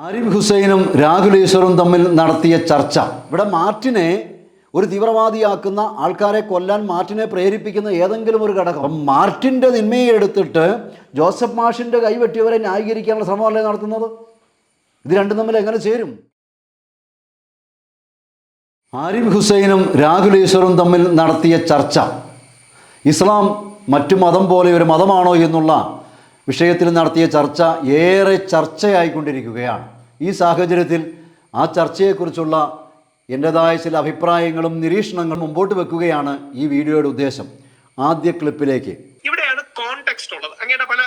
ആരിഫ് ഹുസൈനും രാഹുൽ ഈശ്വറും തമ്മിൽ നടത്തിയ ചർച്ച. ഇവിടെ മാർട്ടിനെ ഒരു തീവ്രവാദിയാക്കുന്ന ആൾക്കാരെ കൊല്ലാൻ മാർട്ടിനെ പ്രേരിപ്പിക്കുന്ന ഏതെങ്കിലും ഒരു ഘടകം. മാർട്ടിന്റെ നിന്മയെ എടുത്തിട്ട് ജോസഫ് മാഷിന്റെ കൈവെട്ടിയവരെ ന്യായീകരിക്കാനുള്ള ശ്രമമല്ലേ നടത്തുന്നത്? ഇത് രണ്ടും തമ്മിൽ എങ്ങനെ ചേരും? ആരിഫ് ഹുസൈനും രാഹുൽ ഈശ്വറും തമ്മിൽ നടത്തിയ ചർച്ച. ഇസ്ലാം മറ്റു മതം പോലെ ഒരു മതമാണോ എന്നുള്ള വിഷയത്തിൽ നടത്തിയ ചർച്ച ഏറെ ചർച്ചയായിക്കൊണ്ടിരിക്കുകയാണ്. ഈ സാഹചര്യത്തിൽ ആ ചർച്ചയെക്കുറിച്ചുള്ള എന്റെതായ ചില അഭിപ്രായങ്ങളും നിരീക്ഷണങ്ങളും മുമ്പോട്ട് വെക്കുകയാണ് ഈ വീഡിയോയുടെ ഉദ്ദേശം. ആദ്യ ക്ലിപ്പിലേക്ക് ഇവിടെയാണ് കോണ്ടെക്സ്റ്റ് ഉള്ളത് അങ്ങയുടെ പല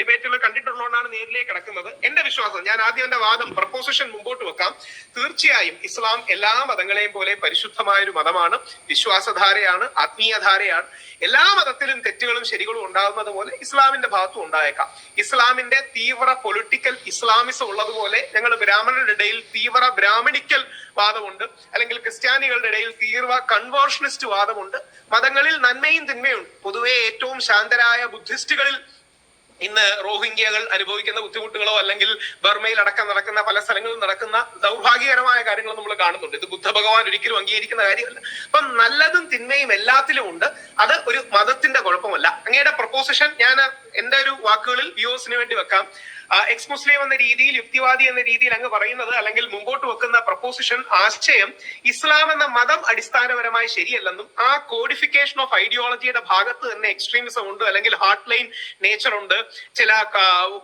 ഡിബേറ്റുകൾ കണ്ടിട്ടുള്ളതുകൊണ്ടാണ് നേരിലേക്ക് കിടക്കുന്നത്. എന്റെ വിശ്വാസം ഞാൻ ആദ്യം എന്റെ വാദം പ്രപ്പോസിഷൻ മുമ്പോട്ട് വെക്കാം. തീർച്ചയായും ഇസ്ലാം എല്ലാ മതങ്ങളെയും പോലെ പരിശുദ്ധമായ ഒരു മതമാണ്. വിശ്വാസധാരയാണ് ആത്മീയധാരയാണ്. എല്ലാ മതത്തിലും തെറ്റുകളും ശരികളും ഉണ്ടാകുന്നത് പോലെ ഇസ്ലാമിന്റെ ഭാഗത്തും ഉണ്ടായേക്കാം. ഇസ്ലാമിന്റെ തീവ്ര പൊളിറ്റിക്കൽ ഇസ്ലാമിസം ഉള്ളതുപോലെ ഞങ്ങൾ ബ്രാഹ്മണരുടെ ഇടയിൽ തീവ്ര ബ്രാഹ്മണിക്കൽ വാദമുണ്ട്. അല്ലെങ്കിൽ ക്രിസ്ത്യാനികളുടെ ഇടയിൽ തീവ്ര കൺവേർഷനിസ്റ്റ് വാദമുണ്ട്. മതങ്ങളിൽ നന്മയും തിന്മയും പൊതുവെ ഏറ്റവും ശാന്തരായ ബുദ്ധിസ്റ്റുകളിൽ ഇന്ന് റോഹിംഗ്യകൾ അനുഭവിക്കുന്ന ബുദ്ധിമുട്ടുകളോ അല്ലെങ്കിൽ ബർമയിൽ അടക്കം നടക്കുന്ന പല സ്ഥലങ്ങളിൽ നടക്കുന്ന ദൗർഭാഗ്യകരമായ കാര്യങ്ങൾ നമ്മൾ കാണുന്നുണ്ട്. ഇത് ബുദ്ധ ഭഗവാൻ ഒരിക്കലും അംഗീകരിക്കുന്ന കാര്യമല്ല. അപ്പം നല്ലതും തിന്മയും എല്ലാത്തിലും ഉണ്ട്. അത് ഒരു മതത്തിന്റെ കുഴപ്പമല്ല. അങ്ങയുടെ പ്രപ്പോസിഷൻ ഞാൻ എന്റെ ഒരു വാക്കുകളിൽ വ്യൂസിന് വേണ്ടി വെക്കാം. എക്സ് എന്ന രീതിയിൽ യുക്തിവാദി എന്ന രീതിയിൽ അങ്ങ് പറയുന്നത് അല്ലെങ്കിൽ മുമ്പോട്ട് വെക്കുന്ന പ്രപ്പോസിഷൻ ആശയം ഇസ്ലാം എന്ന മതം അടിസ്ഥാനപരമായി ശരിയല്ലെന്നും ആ കോഡിഫിക്കേഷൻ ഓഫ് ഐഡിയോളജിയുടെ ഭാഗത്ത് തന്നെ എക്സ്ട്രീമിസം ഉണ്ട് അല്ലെങ്കിൽ ഹാർട്ട് ലൈൻ നേച്ചർ ഉണ്ട്. ചില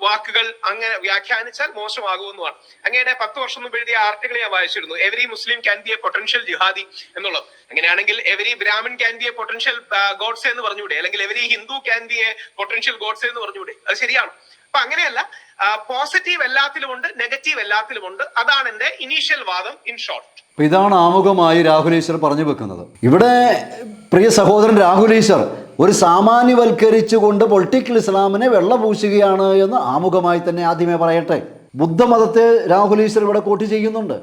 വാക്കുകൾ അങ്ങനെ വ്യാഖ്യാനിച്ചാൽ മോശമാകുമെന്നുമാണ്. അങ്ങയുടെ പത്ത് വർഷം മുമ്പ് എഴുതിയ ആർട്ടിക്കിൾ ഞാൻ വായിച്ചിരുന്നു. Every Muslim can be a potential jihadi എന്നുള്ളത്. അങ്ങനെയാണെങ്കിൽ every Brahmin can be a potential Godse എന്ന് പറഞ്ഞുകൂടെ? അല്ലെങ്കിൽ every Hindu can be a potential Godse എന്ന് പറഞ്ഞുകൂടെ? അത് ശരിയാണ്? അപ്പൊ അങ്ങനെയല്ല പോസിറ്റീവ് എല്ലാത്തിലുമുണ്ട് നെഗറ്റീവ് എല്ലാത്തിലുമുണ്ട്. അതാണ് എന്റെ ഇനീഷ്യൽ വാദം ഇൻ ഷോർട്ട് ഇതാണ് ആമുഖമായി രാഹുൽ ഈശ്വർ പറഞ്ഞു വെക്കുന്നത്. ഇവിടെ പ്രിയ സഹോദരൻ രാഹുൽ ഈശ്വർ ഒരു സാമാന്യവൽക്കരിച്ചുകൊണ്ട് പൊളിറ്റിക്കൽ ഇസ്ലാമിനെ വെള്ളപൂശുകയാണ് എന്ന് ആമുഖമായി തന്നെ ആദ്യമേ പറയട്ടെ. ബുദ്ധമതത്തെ രാഹുൽ ഈശ്വർ ഇവിടെ കോട്ടി ചെയ്യുന്നുണ്ട്.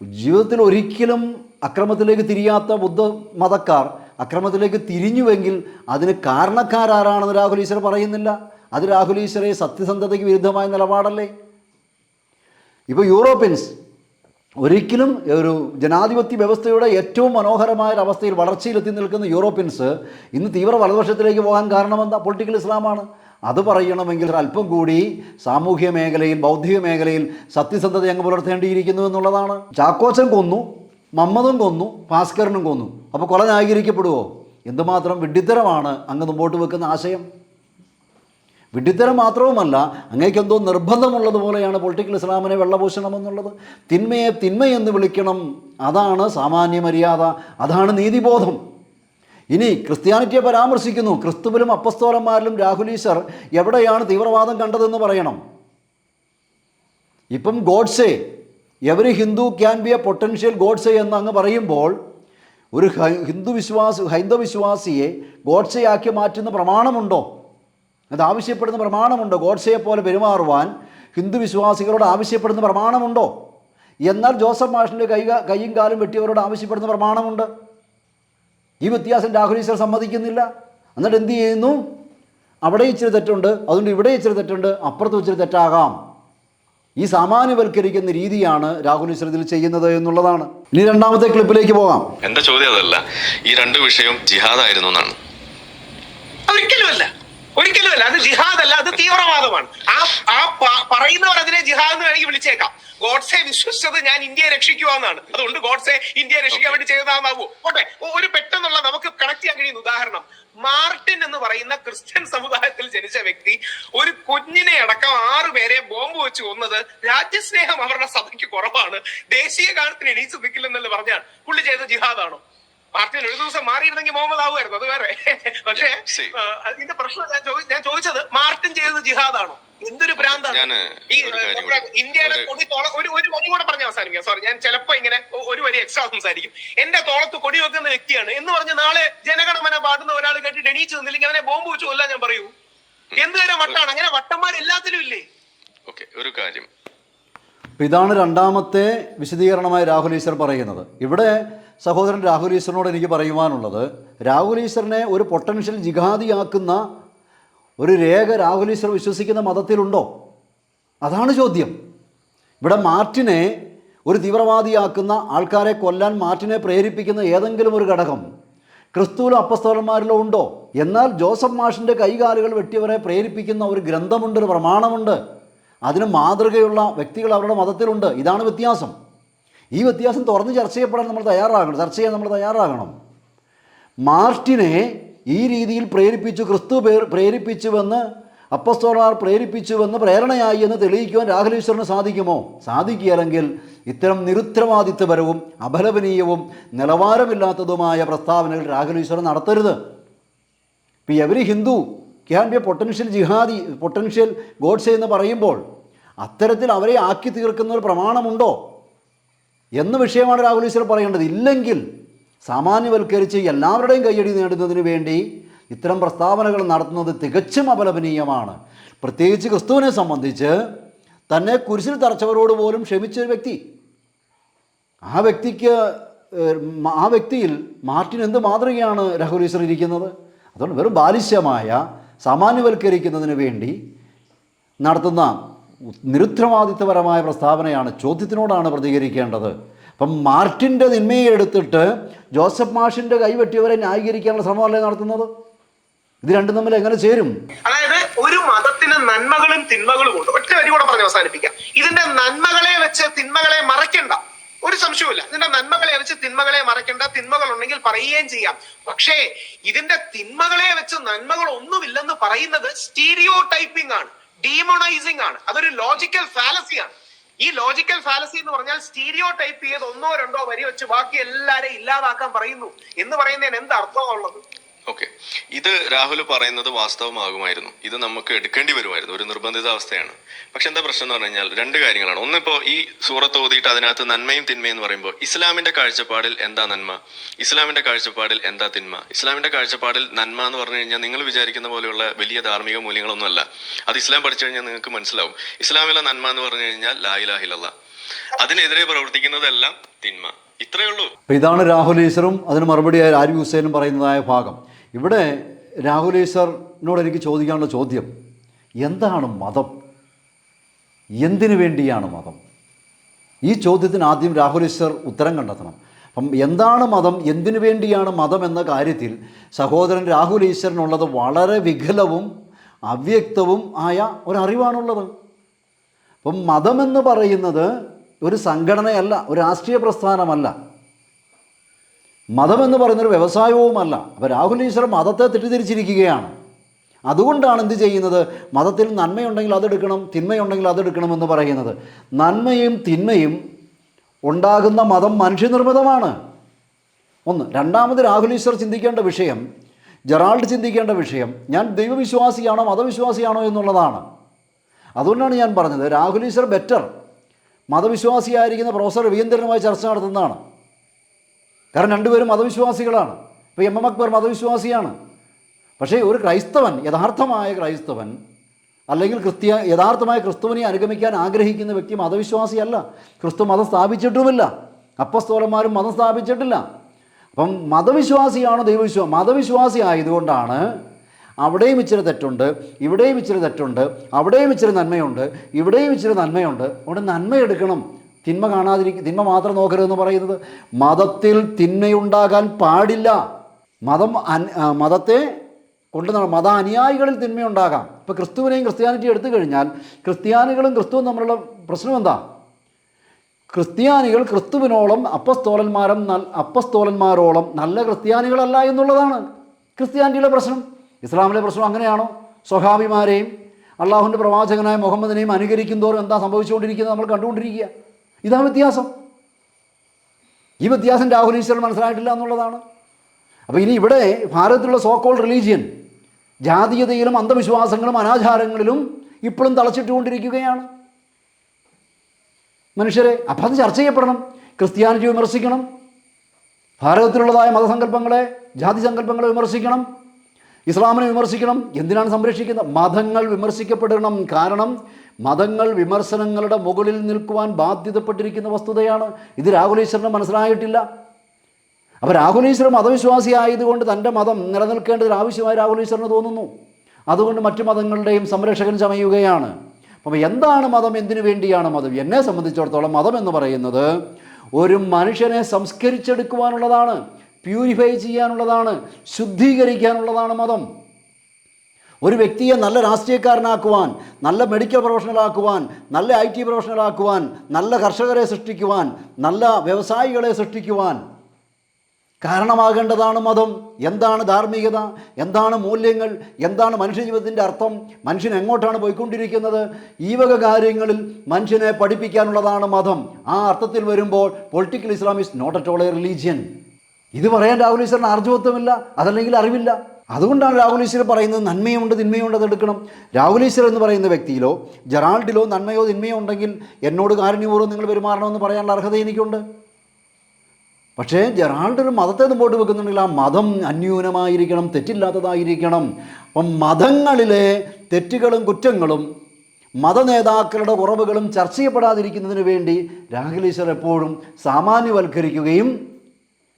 ജീവിതത്തിൽ ഒരിക്കലും അക്രമത്തിലേക്ക് തിരിയാത്ത ബുദ്ധ മതക്കാർ അക്രമത്തിലേക്ക് തിരിഞ്ഞുവെങ്കിൽ അതിന് കാരണക്കാരാരാണെന്ന് രാഹുൽ ഈശ്വർ പറയുന്നില്ല. അത് രാഹുൽ ഈശ്വറെ സത്യസന്ധതയ്ക്ക് വിരുദ്ധമായ നിലപാടല്ലേ? ഇപ്പോൾ യൂറോപ്യൻസ് ഒരിക്കലും ഒരു ജനാധിപത്യ വ്യവസ്ഥയുടെ ഏറ്റവും മനോഹരമായ ഒരു അവസ്ഥയിൽ വളർച്ചയിലെത്തി നിൽക്കുന്ന യൂറോപ്യൻസ് ഇന്ന് തീവ്ര വലതുപക്ഷത്തിലേക്ക് പോകാൻ കാരണമെന്താ? പൊളിറ്റിക്കൽ ഇസ്ലാമാണ്. അത് പറയണമെങ്കിൽ അല്പം കൂടി സാമൂഹ്യ മേഖലയിൽ ബൗദ്ധിക മേഖലയിൽ സത്യസന്ധത അങ്ങ് പുലർത്തേണ്ടിയിരിക്കുന്നു എന്നുള്ളതാണ്. ചാക്കോച്ചൻ കൊന്നു മമ്മദും കൊന്നു ഭാസ്കരനും കൊന്നു. അപ്പോൾ കൊല ന്യായീകരിക്കപ്പെടുമോ എന്തുമാത്രം വിഡ്ഢിത്തരമാണ് അങ്ങ് മുമ്പോട്ട് വെക്കുന്ന ആശയം. വിഡ്ഢിത്തരം മാത്രവുമല്ല അങ്ങേക്ക് എന്തോ നിർബന്ധമുള്ളതുപോലെയാണ് പൊളിറ്റിക്കൽ ഇസ്ലാമിനെ വെള്ളപൂഷണം എന്നുള്ളത്. തിന്മയെ തിന്മയെന്ന് വിളിക്കണം അതാണ് സാമാന്യ മര്യാദ അതാണ് നീതിബോധം. ഇനി ക്രിസ്ത്യാനിറ്റിയെ പരാമർശിക്കുന്നു. ക്രിസ്തുവിലും അപ്പസ്തോലന്മാരിലും രാഹുലീശ്വർ എവിടെയാണ് തീവ്രവാദം കണ്ടതെന്ന് പറയണം. ഇപ്പം Godse every Hindu can be a potential Godse എന്ന് അങ്ങ് പറയുമ്പോൾ ഒരു ഹിന്ദു വിശ്വാസി ഹൈന്ദവ വിശ്വാസിയെ ഗോഡ്സെയാക്കി മാറ്റുന്ന പ്രമാണമുണ്ടോ? അത് ആവശ്യപ്പെടുന്ന പ്രമാണമുണ്ടോ? ഗോഡ്സയെ പോലെ പെരുമാറുവാൻ ഹിന്ദു വിശ്വാസികളോട് ആവശ്യപ്പെടുന്ന പ്രമാണമുണ്ടോ? എന്നാൽ ജോസഫ് മാഷിന്റെ കൈ കൈയും കാലും വെട്ടിയവരോട് ആവശ്യപ്പെടുന്ന പ്രമാണമുണ്ട്. ഈ വ്യത്യാസം രാഹുൽ ഈശ്വർ സമ്മതിക്കുന്നില്ല. എന്നിട്ട് എന്ത് ചെയ്യുന്നു? അവിടെ ഇച്ചിരി തെറ്റുണ്ട് അതുകൊണ്ട് ഇവിടെ ഇച്ചിരി തെറ്റുണ്ട് അപ്പുറത്ത് ഇച്ചിരി തെറ്റാകാം. ഈ സാമാന്യവൽക്കരിക്കുന്ന രീതിയാണ് രാഹുൽ ഈശ്വർ ഇതിൽ ചെയ്യുന്നത് എന്നുള്ളതാണ്. ഇനി രണ്ടാമത്തെ ക്ലിപ്പിലേക്ക് പോകാം. എന്റെ ചോദ്യം അതല്ല. ഈ രണ്ട് വിഷയം ജിഹാദായിരുന്നു എന്നാണ്. ഒരിക്കലുമല്ല. ഒരിക്കലുമല്ല അത് ജിഹാദ് അല്ല അത് തീവ്രവാദമാണ്. ആ ആ പറയുന്നവർ അതിനെ ജിഹാദ് എന്ന് വേണമെങ്കിൽ വിളിച്ചേക്കാം. ഗോഡ്സെ വിശ്വസിച്ചത് ഞാൻ ഇന്ത്യയെ രക്ഷിക്കുവാന്നാണ്. അതുകൊണ്ട് ഗോഡ്സെ ഇന്ത്യയെ രക്ഷിക്കാൻ വേണ്ടി ചെയ്തതാകുമോ ഓട്ടെ ഒരു പെട്ടെന്നുള്ള നമുക്ക് കണക്ട് ചെയ്യാൻ കഴിയുന്ന ഉദാഹരണം. മാർട്ടിൻ എന്ന് പറയുന്ന ക്രിസ്ത്യൻ സമുദായത്തിൽ ജനിച്ച വ്യക്തി ഒരു കുഞ്ഞിനെ അടക്കം ആറു പേരെ ബോംബ് വെച്ച് കൊന്നത് രാജ്യസ്നേഹം അവരുടെ സഭയ്ക്ക് കുറവാണ്. ദേശീയ ഗാനത്തിന് എണീച്ചു നിൽക്കില്ലെന്നല്ലേ പറഞ്ഞാൽ പുള്ളി ചെയ്ത ജിഹാദാണോ? മാർട്ടിൻ ഒരു ദിവസം മാറിയിരുന്നെങ്കിൽ മുഹമ്മദ് ആവുമായിരുന്നു അത് വേറെ. പക്ഷേ ഇതിന്റെ പ്രശ്നം ഞാൻ ചോദി- ഞാൻ ചോദിച്ചത് മാർട്ടിൻ ചെയ്തത് ജിഹാദാണോ? എന്തൊരു ഭ്രാന്താണ്? ഈ ഇന്ത്യയുടെ കൊടി തോള ഒരു ഒരു വരി കൂടെ പറഞ്ഞ അവസാനിക്കാം. സോറി ഞാൻ ചിലപ്പോ ഇങ്ങനെ ഒരു വരി എക്സ്ട്രാ സംസാരിക്കും. എന്റെ തോളത്ത് കൊടി വെക്കുന്ന വ്യക്തിയാണ്. എന്ന് പറഞ്ഞ് നാളെ ജനഗണമന പാടുന്ന ഒരാൾ കേട്ടിട്ട് എണീച്ചു നിന്നില്ലെങ്കിൽ അവനെ ബോംബ് വെച്ചു കൊല്ലാൻ ഞാൻ പറയൂ. എന്തുവരെ വട്ടാണ്? അങ്ങനെ വട്ടന്മാർ എല്ലാത്തിലും ഇല്ലേ? ഓക്കെ ഒരു കാര്യം. ഇതാണ് രണ്ടാമത്തെ വിശദീകരണമായി രാഹുൽ ഈശ്വർ പറയുന്നത്. ഇവിടെ സഹോദരൻ രാഹുൽ ഈശ്വറിനോട് എനിക്ക് പറയുവാനുള്ളത് രാഹുൽ ഈശ്വറിനെ ഒരു പൊട്ടൻഷ്യൽ ജിഹാദിയാക്കുന്ന ഒരു രേഖ രാഹുൽ ഈശ്വർ വിശ്വസിക്കുന്ന മതത്തിലുണ്ടോ? അതാണ് ചോദ്യം. ഇവിടെ മാർട്ടിനെ ഒരു തീവ്രവാദിയാക്കുന്ന ആൾക്കാരെ കൊല്ലാൻ മാർട്ടിനെ പ്രേരിപ്പിക്കുന്ന ഏതെങ്കിലും ഒരു ഘടകം ക്രിസ്തുവിലും അപ്പസ്തോലന്മാരിലോ ഉണ്ടോ? എന്നാൽ ജോസഫ് മാഷിന്റെ കൈകാലുകൾ വെട്ടിയവരെ പ്രേരിപ്പിക്കുന്ന ഒരു ഗ്രന്ഥമുണ്ട് ഒരു പ്രമാണമുണ്ട്. അതിന് മാതൃകയുള്ള വ്യക്തികൾ അവരുടെ മതത്തിലുണ്ട്. ഇതാണ് വ്യത്യാസം. ഈ വ്യത്യാസം തുറന്ന് ചർച്ച ചെയ്യപ്പെടാൻ നമ്മൾ തയ്യാറാകണം. ചർച്ച ചെയ്യാൻ നമ്മൾ തയ്യാറാകണം. മാർട്ടിനെ ഈ രീതിയിൽ പ്രേരിപ്പിച്ചു ക്രിസ്തു പ്രേരിപ്പിച്ചുവെന്ന് അപ്പസ്തോളാർ പ്രേരിപ്പിച്ചുവെന്ന് പ്രേരണയായി എന്ന് തെളിയിക്കുവാൻ രാഹുൽ സാധിക്കുമോ? സാധിക്കുകയില്ലെങ്കിൽ ഇത്തരം നിരുത്തരവാദിത്വപരവും അപലപനീയവും നിലവാരമില്ലാത്തതുമായ പ്രസ്താവനകൾ രാഹുലീശ്വരൻ നടത്തരുത്. ഇപ്പോൾ every Hindu can be a potential jihadi potential Godse എന്ന് പറയുമ്പോൾ അത്തരത്തിൽ അവരെ ആക്കി തീർക്കുന്ന ഒരു പ്രമാണമുണ്ടോ? എന്ന വിഷയമാണ് രാഹുൽ ഈശ്വർ പറയേണ്ടത്. ഇല്ലെങ്കിൽ സാമാന്യവൽക്കരിച്ച് എല്ലാവരുടെയും കയ്യടി നേടുന്നതിന് വേണ്ടി ഇത്തരം പ്രസ്താവനകൾ നടത്തുന്നത് തികച്ചും അപലപനീയമാണ്. പ്രത്യേകിച്ച് ക്രിസ്തുവിനെ സംബന്ധിച്ച് തന്നെ കുരിശിൽ തറച്ചവരോട് പോലും ക്ഷമിച്ചൊരു വ്യക്തി. ആ വ്യക്തിക്ക് ആ വ്യക്തിയിൽ മാർട്ടിൻ എന്ത് മാതൃകയാണ് രാഹുൽ ഈശ്വർ ഇരിക്കുന്നത്? അതുകൊണ്ട് വെറും ബാലിശ്യമായ സാമാന്യവൽക്കരിക്കുന്നതിന് വേണ്ടി നടത്തുന്ന നിരുത്തരവാദിത്വപരമായ പ്രസ്താവനയാണ് ചോദ്യത്തിനോടാണ് പ്രതികരിക്കേണ്ടത്. അപ്പം മാർട്ടിന്റെ നിന്മയെ എടുത്തിട്ട് ജോസഫ് മാഷിന്റെ കൈവെട്ടിയവരെ ന്യായീകരിക്കാനുള്ള ശ്രമമല്ലേ നടത്തുന്നത്? ഇത് രണ്ടും തമ്മിൽ എങ്ങനെ ചേരും? അതായത് ഒരു മതത്തിന് നന്മകളും തിന്മകളും ഉണ്ട്. ഒറ്റ വരി കൂടെ പറഞ്ഞ് അവസാനിപ്പിക്കാം. ഇതിന്റെ നന്മകളെ വെച്ച് തിന്മകളെ മറയ്ക്കണ്ട. ഒരു സംശയവുമില്ല. ഇതിന്റെ നന്മകളെ വെച്ച് തിന്മകളെ മറയ്ക്കണ്ട. തിന്മകൾ ഉണ്ടെങ്കിൽ പറയുകയും ചെയ്യാം. പക്ഷേ ഇതിന്റെ തിന്മകളെ വെച്ച് നന്മകൾ ഒന്നുമില്ലെന്ന് പറയുന്നത് സ്റ്റീരിയോ ടൈപ്പിംഗ് ആണ്. ഡീമോണൈസിംഗ് ആണ്. അതൊരു ലോജിക്കൽ ഫാലസിയാണ് ഈ ലോജിക്കൽ ഫാലസി എന്ന് പറഞ്ഞാൽ സ്റ്റീരിയോ ടൈപ്പ് ചെയ്ത് ഒന്നോ രണ്ടോ വരി വെച്ച് ബാക്കി എല്ലാരെയും ഇല്ലാതാക്കാൻ പറയുന്നു. എന്ന് പറയുന്നതിന് എന്ത് അർത്ഥമാണുള്ളത് ഓക്കെ ഇത് രാഹുൽ പറയുന്നത് വാസ്തവമാകുമായിരുന്നു. ഇത് നമുക്ക് എടുക്കേണ്ടി വരുമായിരുന്നു. ഒരു നിർബന്ധിത അവസ്ഥയാണ്. പക്ഷെ എന്താ പ്രശ്നം എന്ന് പറഞ്ഞു കഴിഞ്ഞാൽ രണ്ട് കാര്യങ്ങളാണ്. ഒന്നിപ്പോ ഈ സൂറത്ത് ഓതിയിട്ട് അതിനകത്ത് നന്മയും തിന്മയും എന്ന് പറയുമ്പോൾ ഇസ്ലാമിന്റെ കാഴ്ചപ്പാടിൽ എന്താ നന്മ? ഇസ്ലാമിന്റെ കാഴ്ചപ്പാടിൽ എന്താ തിന്മ? ഇസ്ലാമിന്റെ കാഴ്ചപ്പാടിൽ നന്മ എന്ന് പറഞ്ഞു കഴിഞ്ഞാൽ നിങ്ങൾ വിചാരിക്കുന്ന പോലെയുള്ള വലിയ ധാർമ്മിക മൂല്യങ്ങളൊന്നുമല്ല. അത് ഇസ്ലാം പഠിച്ചു കഴിഞ്ഞാൽ നിങ്ങൾക്ക് മനസ്സിലാവും. ഇസ്ലാമിലെ നന്മ എന്ന് പറഞ്ഞു കഴിഞ്ഞാൽ ലായിലാഹിലല്ല അതിനെതിരെ പ്രവർത്തിക്കുന്നതെല്ലാം തിന്മ. ഇത്രയേ ഉള്ളൂ. ഇതാണ് രാഹുൽ ഈശ്വറും അതിന് മറുപടിയായി ആരിഫ് ഹുസൈനും പറയുന്നതായ ഭാഗം. ഇവിടെ രാഹുൽ ഈശ്വറിനോട് എനിക്ക് ചോദിക്കാനുള്ള ചോദ്യം എന്താണ് മതം? എന്തിനു വേണ്ടിയാണ് മതം? ഈ ചോദ്യത്തിന് ആദ്യം രാഹുൽ ഈശ്വർ ഉത്തരം കണ്ടെത്തണം. അപ്പം എന്താണ് മതം? എന്തിനു വേണ്ടിയാണ് മതം എന്ന കാര്യത്തിൽ സഹോദരൻ രാഹുൽ ഈശ്വരനുള്ളത് വളരെ വികലവും അവ്യക്തവും ആയ ഒരറിവാണുള്ളത്. അപ്പം മതമെന്ന് പറയുന്നത് ഒരു സംഘടനയല്ല ഒരു രാഷ്ട്രീയ പ്രസ്ഥാനമല്ല. മതമെന്ന് പറയുന്നൊരു വ്യവസായവുമല്ല. അപ്പോൾ രാഹുൽ ഈശ്വർ മതത്തെ തെറ്റിദ്ധരിച്ചിരിക്കുകയാണ്. അതുകൊണ്ടാണ് എന്ത് ചെയ്യുന്നത്? മതത്തിൽ നന്മയുണ്ടെങ്കിൽ അതെടുക്കണം തിന്മയുണ്ടെങ്കിൽ അതെടുക്കണമെന്ന് പറയുന്നത്. നന്മയും തിന്മയും ഉണ്ടാകുന്ന മതം മനുഷ്യനിർമ്മിതമാണ്. ഒന്ന് രണ്ടാമത് രാഹുൽ ഈശ്വർ ചിന്തിക്കേണ്ട വിഷയം ജെറാൾഡ് ചിന്തിക്കേണ്ട വിഷയം ഞാൻ ദൈവവിശ്വാസിയാണോ മതവിശ്വാസിയാണോ എന്നുള്ളതാണ്. അതുകൊണ്ടാണ് ഞാൻ പറഞ്ഞത് രാഹുൽ ഈശ്വർ ബെറ്റർ മതവിശ്വാസിയായിരിക്കുന്ന പ്രൊഫസർ രവീന്ദ്രനുമായി ചർച്ച നടത്തുന്നതാണ്. കാരണം രണ്ടുപേരും മതവിശ്വാസികളാണ്. ഇപ്പോൾ എം എം അക്ബർ മതവിശ്വാസിയാണ്. പക്ഷേ ഒരു ക്രൈസ്തവൻ യഥാർത്ഥമായ ക്രൈസ്തവൻ അല്ലെങ്കിൽ ക്രിസ്ത്യ യഥാർത്ഥമായ ക്രിസ്തുവിനെ അനുഗമിക്കാൻ ആഗ്രഹിക്കുന്ന വ്യക്തി മതവിശ്വാസിയല്ല. ക്രിസ്തു മതം സ്ഥാപിച്ചിട്ടുമില്ല. അപ്പസ്തോലന്മാരും മതം സ്ഥാപിച്ചിട്ടില്ല. അപ്പം മതവിശ്വാസിയാണ് ദൈവവിശ്വാസം മതവിശ്വാസി ആയതുകൊണ്ടാണ് അവിടെയും ഇച്ചിരി തെറ്റുണ്ട് ഇവിടെയും ഇച്ചിരി തെറ്റുണ്ട് അവിടെയും ഇച്ചിരി നന്മയുണ്ട് ഇവിടെയും ഇച്ചിരി നന്മയുണ്ട്. അവിടെ നന്മ എടുക്കണം തിന്മ കാണാതിരിക്കും തിന്മ മാത്രം നോക്കരുതെന്ന് പറയുന്നത് മതത്തിൽ തിന്മയുണ്ടാകാൻ പാടില്ല. മതം മതത്തെ കൊണ്ട് മത അനുയായികളിൽ തിന്മയുണ്ടാകാം. ഇപ്പോൾ ക്രിസ്തുവിനെയും ക്രിസ്ത്യാനിറ്റി എടുത്തു കഴിഞ്ഞാൽ ക്രിസ്ത്യാനികളും ക്രിസ്തുവും തമ്മിലുള്ള പ്രശ്നം എന്താ? ക്രിസ്ത്യാനികൾ ക്രിസ്തുവിനോളം അപ്പസ്തോലന്മാരും അപ്പസ്തോലന്മാരോളം നല്ല ക്രിസ്ത്യാനികളല്ല എന്നുള്ളതാണ് ക്രിസ്ത്യാനിറ്റിയുടെ പ്രശ്നം. ഇസ്ലാമിലെ പ്രശ്നം അങ്ങനെയാണോ? സ്വഹാബിമാരെയും അള്ളാഹുവിന്റെ പ്രവാചകനായ മുഹമ്മദിനെയും അനുകരിക്കുന്തോറും എന്താ സംഭവിച്ചുകൊണ്ടിരിക്കുന്നത്? നമ്മൾ കണ്ടുകൊണ്ടിരിക്കുക. ഇതാ വ്യത്യാസം. ഈ വ്യത്യാസം രാഹുൽ ഈശ്വരൻ മനസ്സിലായിട്ടില്ല എന്നുള്ളതാണ്. അപ്പോൾ ഇനി ഇവിടെ ഭാരതത്തിലുള്ള സോക്കോൾ റിലീജിയൻ ജാതീയതയിലും അന്ധവിശ്വാസങ്ങളും അനാചാരങ്ങളിലും ഇപ്പോഴും തളച്ചിട്ടുകൊണ്ടിരിക്കുകയാണ്. മനുഷ്യരെ അപ്പം അത് ചർച്ച ചെയ്യപ്പെടണം ക്രിസ്ത്യാനിറ്റി വിമർശിക്കണം ഭാരതത്തിലുള്ളതായ മതസങ്കല്പങ്ങളെ ജാതി സങ്കല്പങ്ങളെ വിമർശിക്കണം ഇസ്ലാമിനെ വിമർശിക്കണം. എന്തിനാണ് സംരക്ഷിക്കുന്നത്? മതങ്ങൾ വിമർശിക്കപ്പെടണം. കാരണം മതങ്ങൾ വിമർശനങ്ങളുടെ മുകളിൽ നിൽക്കുവാൻ ബാധ്യതപ്പെട്ടിരിക്കുന്ന വസ്തുതയാണ്. ഇത് രാഹുലീശ്വരന് മനസ്സിലായിട്ടില്ല. അപ്പോൾ രാഹുലീശ്വരൻ മതവിശ്വാസി ആയതുകൊണ്ട് തന്റെ മതം നിലനിൽക്കേണ്ടതിൽ ആവശ്യമായി രാഹുലീശ്വരന് തോന്നുന്നു. അതുകൊണ്ട് മറ്റു മതങ്ങളുടെയും സംരക്ഷകൻ ചമയുകയാണ്. അപ്പം എന്താണ് മതം? എന്തിനു വേണ്ടിയാണ് മതം? എന്നെ സംബന്ധിച്ചിടത്തോളം മതം എന്ന് പറയുന്നത് ഒരു മനുഷ്യനെ സംസ്കരിച്ചെടുക്കുവാനുള്ളതാണ്. പ്യൂരിഫൈ ചെയ്യാനുള്ളതാണ് ശുദ്ധീകരിക്കാനുള്ളതാണ് മതം. ഒരു വ്യക്തിയെ നല്ല രാഷ്ട്രീയക്കാരനാക്കുവാൻ നല്ല മെഡിക്കൽ പ്രൊഫഷണലാക്കുവാൻ നല്ല ഐ ടി പ്രൊഫഷണലാക്കുവാൻ നല്ല കർഷകരെ സൃഷ്ടിക്കുവാൻ നല്ല വ്യവസായികളെ സൃഷ്ടിക്കുവാൻ കാരണമാകേണ്ടതാണ് മതം. എന്താണ് ധാർമ്മികത? എന്താണ് മൂല്യങ്ങൾ? എന്താണ് മനുഷ്യജീവിതത്തിന്റെ അർത്ഥം? മനുഷ്യൻ എങ്ങോട്ടാണ് പോയിക്കൊണ്ടിരിക്കുന്നത്? ഈ വക കാര്യങ്ങളിൽ മനുഷ്യനെ പഠിപ്പിക്കാനുള്ളതാണ് മതം. ആ അർത്ഥത്തിൽ വരുമ്പോൾ political Islam is not at all a religion ഇത് പറയാൻ രാഹുൽ ഈശ്വറിന് ആർജവത്വമില്ല അതല്ലെങ്കിൽ അറിവില്ല. അതുകൊണ്ടാണ് രാഹുൽ ഈശ്വർ പറയുന്നത് നന്മയുണ്ട് തിന്മയുണ്ട് അതെടുക്കണം രാഹുൽ ഈശ്വർ എന്ന് പറയുന്ന വ്യക്തിയിലോ ജെറാൾഡിലോ നന്മയോ തിന്മയോ ഉണ്ടെങ്കിൽ എന്നോട് കാരുണ്യപൂർവം നിങ്ങൾ പെരുമാറണമെന്ന് പറയാനുള്ള അർഹത എനിക്കുണ്ട്. പക്ഷേ ജെറാൾഡ് ഒരു മതത്തെ മുമ്പോട്ട് വെക്കുന്നുണ്ടെങ്കിൽ ആ മതം അന്യൂനമായിരിക്കണം തെറ്റില്ലാത്തതായിരിക്കണം. അപ്പം മതങ്ങളിലെ തെറ്റുകളും കുറ്റങ്ങളും മതനേതാക്കളുടെ കുറവുകളും ചർച്ച ചെയ്യപ്പെടാതിരിക്കുന്നതിന് വേണ്ടി രാഹുൽ ഈശ്വർ എപ്പോഴും സാമാന്യവൽക്കരിക്കുകയും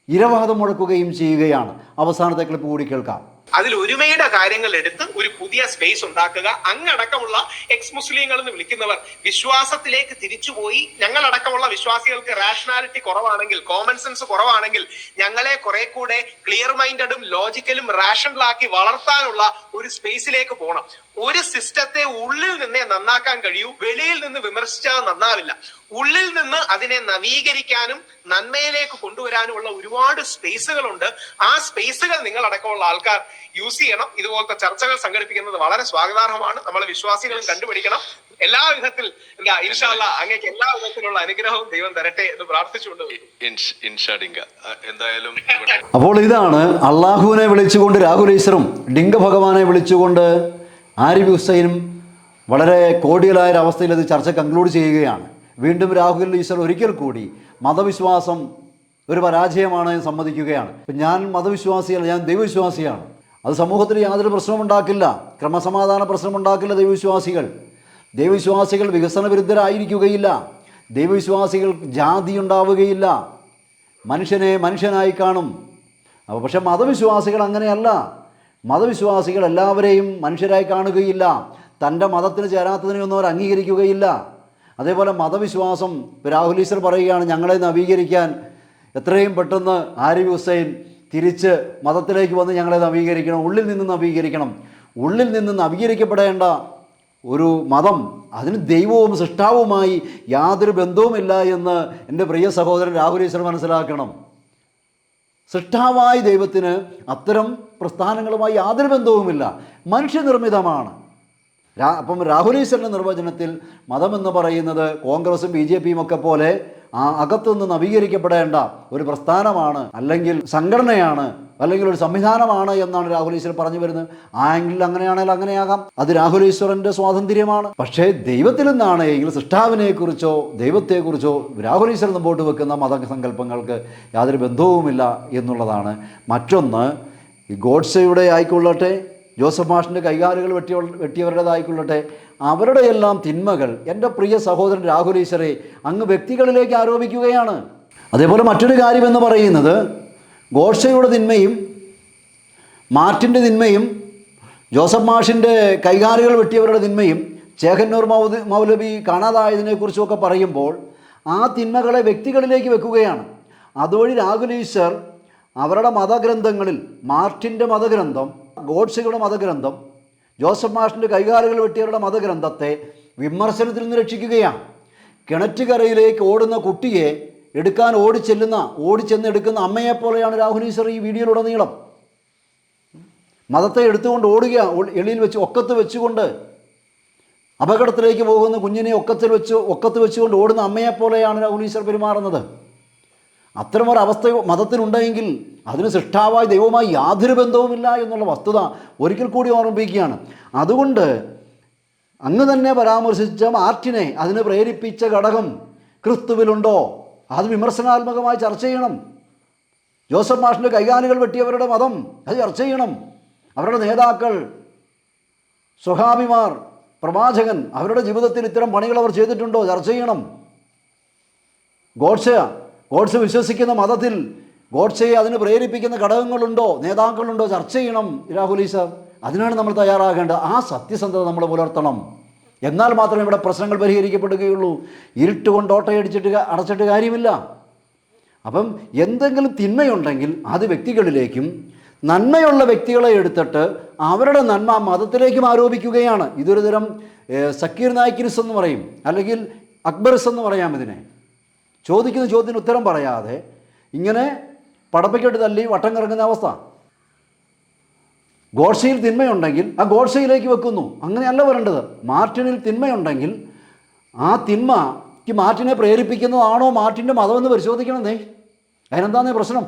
ഇരവാദം മുഴക്കുകയും ചെയ്യുകയാണ്. അവസാനത്തെ ക്ലിപ്പ് കൂടി കേൾക്കാം. അതിൽ ഒരുമയുടെ കാര്യങ്ങൾ എടുത്ത് ഒരു പുതിയ സ്പേസ് ഉണ്ടാക്കുക. അങ്ങടക്കമുള്ള എക്സ് മുസ്ലിങ്ങൾ എന്ന് വിളിക്കുന്നവർ വിശ്വാസത്തിലേക്ക് തിരിച്ചുപോയി. ഞങ്ങളടക്കമുള്ള വിശ്വാസികൾക്ക് റാഷണാലിറ്റി കുറവാണെങ്കിൽ കോമൺ സെൻസ് കുറവാണെങ്കിൽ ഞങ്ങളെ കുറെ കൂടെ ക്ലിയർ മൈൻഡഡും ലോജിക്കലും റാഷണലാക്കി വളർത്താനുള്ള ഒരു സ്പേസിലേക്ക് പോകണം ഒരു സിസ്റ്റത്തെ ഉള്ളിൽ നിന്നേ നന്നാക്കാൻ കഴിയൂ വെളിയിൽ നിന്ന് വിമർശിച്ചാൽ നന്നാവില്ല. ഉള്ളിൽ നിന്ന് അതിനെ നവീകരിക്കാനും നന്മയിലേക്ക് കൊണ്ടുവരാനുമുള്ള ഒരുപാട് സ്പേസുകളുണ്ട്. ആ സ്പേസുകൾ നിങ്ങൾ അടക്കമുള്ള ആൾക്കാർ യൂസ് ചെയ്യണം. ഇതുപോലത്തെ ചർച്ചകൾ സംഘടിപ്പിക്കുന്നത് വളരെ സ്വാഗതാർഹമാണ്. നമ്മളെ വിശ്വാസികളും കണ്ടുപിടിക്കണം. എല്ലാ വിധത്തിൽ എന്താ ഇൻഷാല്ല അങ്ങേക്ക് എല്ലാ വിധത്തിലുള്ള അനുഗ്രഹവും ദൈവം തരട്ടെ എന്ന് പ്രാർത്ഥിച്ചുകൊണ്ട് എന്തായാലും അപ്പോൾ ഇതാണ് അള്ളാഹുവിനെ വിളിച്ചുകൊണ്ട് രാഹുൽ ഈശ്വറും ഡിങ്ക ഭഗവാനെ വിളിച്ചുകൊണ്ട് ആരിഫ് ഹുസൈനും വളരെ കോടികളായ ഒരു അവസ്ഥയിൽ അത് ചർച്ച കൺക്ലൂഡ് ചെയ്യുകയാണ്. വീണ്ടും രാഹുൽ ഈശ്വർ ഒരിക്കൽ കൂടി മതവിശ്വാസം ഒരു പരാജയമാണ് സമ്മതിക്കുകയാണ്. ഞാൻ മതവിശ്വാസിയല്ല ഞാൻ ദൈവവിശ്വാസിയാണ്. അത് സമൂഹത്തിൽ യാതൊരു പ്രശ്നമുണ്ടാക്കില്ല ക്രമസമാധാന പ്രശ്നമുണ്ടാക്കില്ല ദൈവവിശ്വാസികൾ. ദൈവവിശ്വാസികൾ വികസന വിരുദ്ധരായിരിക്കുകയില്ല. ദൈവവിശ്വാസികൾ ജാതി ഉണ്ടാവുകയില്ല. മനുഷ്യനെ മനുഷ്യനായി കാണും. പക്ഷെ മതവിശ്വാസികൾ അങ്ങനെയല്ല. മതവിശ്വാസികൾ എല്ലാവരെയും മനുഷ്യരായി കാണുകയില്ല. തന്റെ മതത്തിന് ചേരാത്തതിനെയൊന്നും അവർ അംഗീകരിക്കുകയില്ല. അതേപോലെ മതവിശ്വാസം രാഹുലീശ്വർ പറയുകയാണ് ഞങ്ങളെ നവീകരിക്കാൻ എത്രയും പെട്ടെന്ന് ആരിഫ് ഹുസൈൻ തിരിച്ച് മതത്തിലേക്ക് വന്ന് ഞങ്ങളെ നവീകരിക്കണം ഉള്ളിൽ നിന്ന് നവീകരിക്കണം. ഉള്ളിൽ നിന്ന് നവീകരിക്കപ്പെടേണ്ട ഒരു മതം അതിന് ദൈവവും സൃഷ്ടാവുമായി യാതൊരു ബന്ധവുമില്ല എന്ന് എന്റെ പ്രിയ സഹോദരൻ രാഹുൽ ഈശ്വർ മനസ്സിലാക്കണം. സൃഷ്ടാവായ ദൈവത്തിന് അത്തരം പ്രസ്ഥാനങ്ങളുമായി യാതൊരു ബന്ധവുമില്ല. മനുഷ്യനിർമ്മിതമാണ്. രാ അപ്പം രാഹുൽ ഈശ്വരന്റെ നിർവചനത്തിൽ മതമെന്ന് പറയുന്നത് കോൺഗ്രസും ബി ജെ പിയും ഒക്കെ പോലെ ആ അകത്തുനിന്ന് നവീകരിക്കപ്പെടേണ്ട ഒരു പ്രസ്ഥാനമാണ് അല്ലെങ്കിൽ സംഘടനയാണ് അല്ലെങ്കിൽ ഒരു സംവിധാനമാണ് എന്നാണ് രാഹുൽ ഈശ്വർ പറഞ്ഞു വരുന്നത്. ആ അങ്ങനെയാണെങ്കിൽ അങ്ങനെയാകാം. അത് രാഹുൽ ഈശ്വരന്റെ സ്വാതന്ത്ര്യമാണ്. പക്ഷേ ദൈവത്തിൽ നിന്നാണ് എങ്കിൽ സൃഷ്ടാവിനെക്കുറിച്ചോ ദൈവത്തെക്കുറിച്ചോ രാഹുൽ ഈശ്വരൻ മുമ്പോട്ട് വെക്കുന്ന മതസങ്കല്പങ്ങൾക്ക് യാതൊരു ബന്ധവുമില്ല എന്നുള്ളതാണ്. മറ്റൊന്ന് ഗോഡ്സയുടെ ആയിക്കൊള്ളട്ടെ. ജോസഫ് മാഷിന്റെ കൈകാലുകൾ വെട്ടിയ വെട്ടിയവരുടേതായിക്കൊള്ളട്ടെ. അവരുടെ എല്ലാം തിന്മകൾ. എന്റെ പ്രിയ സഹോദരൻ രാഹുൽ ഈശ്വറെ അങ്ങ് വ്യക്തികളിലേക്ക് ആരോപിക്കുകയാണ്. അതേപോലെ മറ്റൊരു കാര്യം എന്ന് പറയുന്നത് ഗോഡ്സയുടെ തിന്മയും മാർട്ടിന്റെ തിന്മയും ജോസഫ് മാഷിന്റെ കൈകാലുകൾ വെട്ടിയവരുടെ തിന്മയും ചേഹന്നൂർ മൗദ് മൗലവി കാണാതായതിനെക്കുറിച്ചുമൊക്കെ പറയുമ്പോൾ ആ തിന്മകളെ വ്യക്തികളിലേക്ക് വെക്കുകയാണ്. അതുവഴി രാഹുൽ ഈശ്വർ അവരുടെ മതഗ്രന്ഥങ്ങളിൽ മാർട്ടിന്റെ മതഗ്രന്ഥം ഗോഡ്സയുടെ മതഗ്രന്ഥം ജോസഫ് മാഷിന്റെ കൈകാലുകൾ വെട്ടിയവരുടെ മതഗ്രന്ഥത്തെ വിമർശനത്തിൽ നിന്ന് രക്ഷിക്കുകയാണ്. കിണറ്റുകരയിലേക്ക് ഓടുന്ന കുട്ടിയെ എടുക്കാൻ ഓടിച്ചെല്ലുന്ന ഓടിച്ചെന്ന് എടുക്കുന്ന അമ്മയെപ്പോലെയാണ് രാഹുൽ ഈശ്വർ ഈ വീഡിയോയിലുടനീളം. മതത്തെ എടുത്തുകൊണ്ട് ഓടുക എളിയിൽ വെച്ച് ഒക്കത്ത് വെച്ചുകൊണ്ട് അപകടത്തിലേക്ക് പോകുന്ന കുഞ്ഞിനെ ഒക്കത്തിൽ വെച്ച് ഒക്കത്ത് വെച്ചുകൊണ്ട് ഓടുന്ന അമ്മയെപ്പോലെയാണ് രാഹുൽ ഈശ്വർ പെരുമാറുന്നത്. അത്തരമൊരു അവസ്ഥ മതത്തിനുണ്ടെങ്കിൽ അതിന് സൃഷ്ടാവായ ദൈവവുമായി യാതൊരു ബന്ധവുമില്ല എന്നുള്ള വസ്തുത ഒരിക്കൽ കൂടി ഓർമ്മിപ്പിക്കുകയാണ്. അതുകൊണ്ട് അങ്ങ് തന്നെ പരാമർശിച്ച മാർട്ടിനെ അതിന് പ്രേരിപ്പിച്ച ഘടകം ക്രിസ്തുവിലുണ്ടോ? അത് വിമർശനാത്മകമായി ചർച്ച ചെയ്യണം. ജോസഫ് മാഷിന്റെ കൈകാലുകൾ വെട്ടിയവരുടെ മതം അത് ചർച്ച ചെയ്യണം. അവരുടെ നേതാക്കൾ സ്വഹാബിമാർ പ്രവാചകൻ അവരുടെ ജീവിതത്തിൽ ഇത്തരം പണികൾ അവർ ചെയ്തിട്ടുണ്ടോ? ചർച്ച ചെയ്യണം. ഗോഡ്സെ ഗോഡ്സെ വിശ്വസിക്കുന്ന മതത്തിൽ ഗോഡ്സയെ അതിന് പ്രേരിപ്പിക്കുന്ന ഘടകങ്ങളുണ്ടോ നേതാക്കളുണ്ടോ ചർച്ച ചെയ്യണം രാഹുൽ സാർ അതിനാണ് നമ്മൾ തയ്യാറാകേണ്ടത്. ആ സത്യസന്ധത നമ്മൾ പുലർത്തണം. എന്നാൽ മാത്രമേ ഇവിടെ പ്രശ്നങ്ങൾ പരിഹരിക്കപ്പെടുകയുള്ളൂ. ഇരുട്ട് കൊണ്ട് ഓട്ടയടിച്ചിട്ട് അടച്ചിട്ട് കാര്യമില്ല. അപ്പം എന്തെങ്കിലും തിന്മയുണ്ടെങ്കിൽ അത് വ്യക്തികളിലേക്കും നന്മയുള്ള വ്യക്തികളെ എടുത്തിട്ട് അവരുടെ നന്മ മതത്തിലേക്കും ആരോപിക്കുകയാണ്. ഇതൊരു തരം സക്കീർ നായിക്കിനിസ് എന്ന് പറയും. അല്ലെങ്കിൽ അക്ബറിസ് എന്ന് പറയാം ഇതിനെ. ചോദിക്കുന്ന ചോദ്യത്തിന് ഉത്തരം പറയാതെ ഇങ്ങനെ പടപ്പയ്ക്കട്ട് തല്ലി വട്ടം കറങ്ങുന്ന അവസ്ഥ. ഗോഡ്സയിൽ തിന്മയുണ്ടെങ്കിൽ ആ ഗോഡ്സയിലേക്ക് വെക്കുന്നു. അങ്ങനെയല്ല വരേണ്ടത്. മാർട്ടിനിൽ തിന്മയുണ്ടെങ്കിൽ ആ തിന്മയ്ക്ക് മാർട്ടിനെ പ്രേരിപ്പിക്കുന്നതാണോ മാർട്ടിന്റെ മതമെന്ന് പരിശോധിക്കണമെന്നേ അതിനെന്താന്നേ പ്രശ്നം?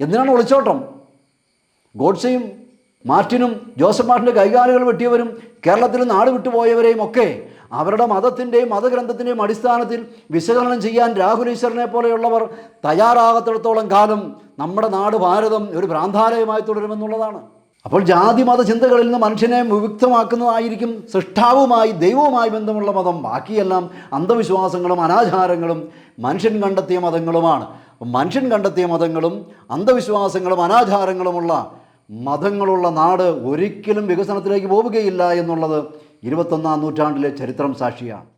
എന്തിനാണ് ഒളിച്ചോട്ടം? ഗോഡ്സയും മാർട്ടിനും ജോസഫ് മാർട്ടിന്റെ കൈകാലുകൾ വെട്ടിയവരും കേരളത്തിൽ നാട് വിട്ടുപോയവരെയും ഒക്കെ അവരുടെ മതത്തിന്റെയും മതഗ്രന്ഥത്തിന്റെയും അടിസ്ഥാനത്തിൽ വിശകലനം ചെയ്യാൻ രാഹുൽ ഈശ്വരനെ പോലെയുള്ളവർ തയ്യാറാകത്തിടത്തോളം കാലം നമ്മുടെ നാട് ഭാരതം ഒരു ഭ്രാന്താലയമായി തുടരുമെന്നുള്ളതാണ്. അപ്പോൾ ജാതി മത ചിന്തകളിൽ നിന്ന് മനുഷ്യനെ വിമുക്തമാക്കുന്നതായിരിക്കും സൃഷ്ടാവുമായി ദൈവവുമായി ബന്ധമുള്ള മതം. ബാക്കിയെല്ലാം അന്ധവിശ്വാസങ്ങളും അനാചാരങ്ങളും മനുഷ്യൻ കണ്ടെത്തിയ മതങ്ങളുമാണ്. മനുഷ്യൻ കണ്ടെത്തിയ മതങ്ങളും അന്ധവിശ്വാസങ്ങളും അനാചാരങ്ങളുമുള്ള മതങ്ങളുള്ള നാട് ഒരിക്കലും വികസനത്തിലേക്ക് പോവുകയില്ല എന്നുള്ളത് ഇരുപത്തൊന്നാം നൂറ്റാണ്ടിലെ ചരിത്രം സാക്ഷിയാണ്.